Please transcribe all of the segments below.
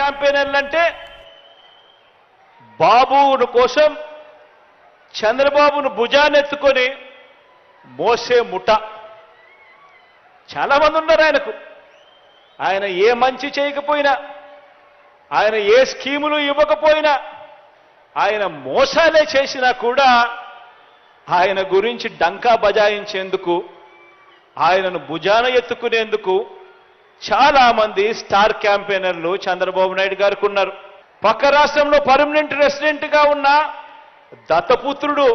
క్యాంపెయినర్లు అంటే బాబును కోసం చంద్రబాబును భుజానెత్తుకొని మోసే ముఠ. చాలా మంది ఉన్నారు ఆయనకు. ఆయన ఏ మంచి చేయకపోయినా ఆయన ఏ స్కీములు ఇవ్వకపోయినా ఆయన మోసాలే చేసినా కూడా ఆయన గురించి డంకా బజాయించేందుకు ఆయనను భుజాన ఎత్తుకునేందుకు చాలా మంది స్టార్ క్యాంపెయినర్లు చంద్రబాబు నాయుడు గారికి ఉన్నారు. పక్క రాష్ట్రంలో పర్మనెంట్ రెసిడెంట్గా ఉన్న దత్తపుత్రుడు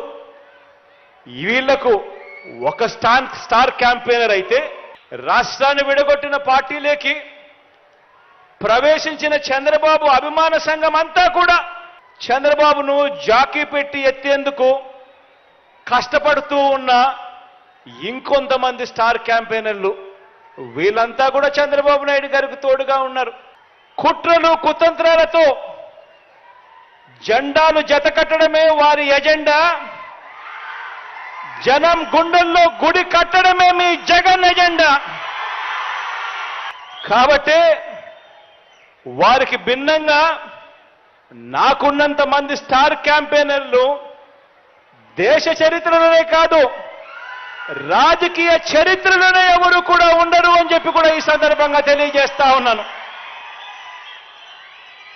వీళ్ళకు ఒక స్టాన్ స్టార్ క్యాంపెయినర్ అయితే రాష్ట్రాన్ని విడగొట్టిన పార్టీలేకి ప్రవేశించిన చంద్రబాబు అభిమాన సంఘం అంతా కూడా చంద్రబాబును జాకీ పెట్టి ఎత్తేందుకు కష్టపడుతూ ఉన్న ఇంకొంతమంది స్టార్ క్యాంపెయినర్లు వీళ్ళంతా కూడా చంద్రబాబు నాయుడు గారికి తోడుగా ఉన్నారు. కుట్రలు కుతంత్రాలతో జెండాలు జత కట్టడమే వారి ఎజెండా. జనం గుండెల్లో గుడి కట్టడమే మీ జగన్ ఎజెండా. కాబట్టి వారికి భిన్నంగా నాకున్నంత మంది స్టార్ క్యాంపెయినర్లు దేశ చరిత్రలోనే కాదు రాజకీయ చరిత్రలోనే ఎవరు కూడా ఉండరు అని చెప్పి కూడా ఈ సందర్భంగా తెలియజేస్తా ఉన్నాను.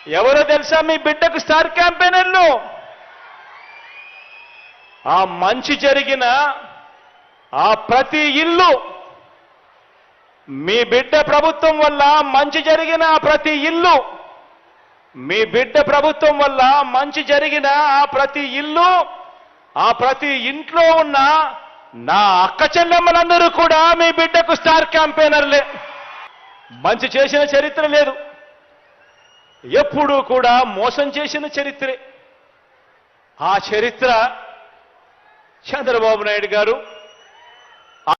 ఎవరో తెలుసా మీ బిడ్డకు స్టార్ క్యాంపెయినర్లు ఆ మంచి జరిగిన ఆ ప్రతి ఇల్లు మీ బిడ్డ ప్రభుత్వం వల్ల మంచి జరిగిన ఆ ప్రతి ఇల్లు మీ బిడ్డ ప్రభుత్వం వల్ల మంచి జరిగిన ఆ ప్రతి ఇల్లు ఆ ప్రతి ఇంట్లో ఉన్న నా అక్క చెల్లెమ్మలందరూ కూడా మీ బిడ్డకు స్టార్ క్యాంపెయినర్లే. మంచి చేసిన చరిత్ర లేదు. ఎప్పుడూ కూడా మోసం చేసిన చరిత్రే. ఆ చరిత్ర చంద్రబాబు నాయుడు గారు